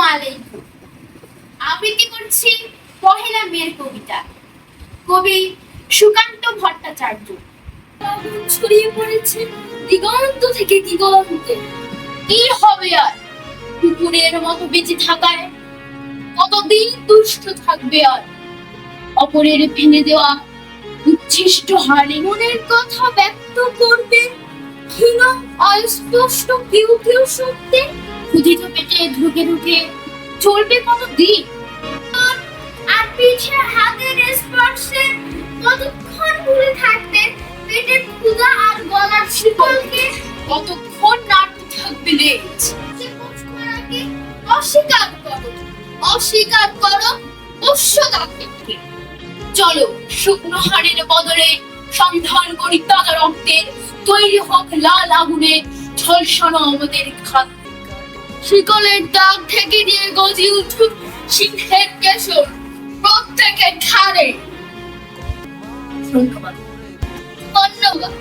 আলাইকুম আবৃত্তি করছি? পহেলা মেয়ের কবিতা। কবি সুকান্ত ভট্টাচার্য। ছড়িয়ে পড়েছে দিগন্ত থেকে দিগন্তে। কি হবে আর? কুকুরের মতো বেঁচে থাকায় কতদিন দুষ্ট থাকবে আর? অপরের ফেলে দেওয়া উচ্ছিষ্ট হারে মনের কথা ব্যক্ত করবে ক্ষীণ অস্পষ্ট কেউ কেউ সত্যি ক্ষুধিত পেটে চলবে কত দিন আর হাতের স্পর্শে কতক্ষণ ভুলে থাকবে? পেটের ক্ষুধা আর গলার শিকলকে কতক্ষণ নাড়তে থাকবে লেজ অস্বীকার করো। অস্বীকার করো অস্বতা থেকে চলো শুকনো হাড়ের বদলে সন্ধান করি তাজা রক্তের তৈরি হোক লাল আগুনে ঝলসানো আমাদের খাত শিকলের দাগ থেকে নিয়ে গজি উঠুক সিংহের কেশর প্রত্যেকের ঘাড়ে। ধন্যবাদ। ধন্যবাদ।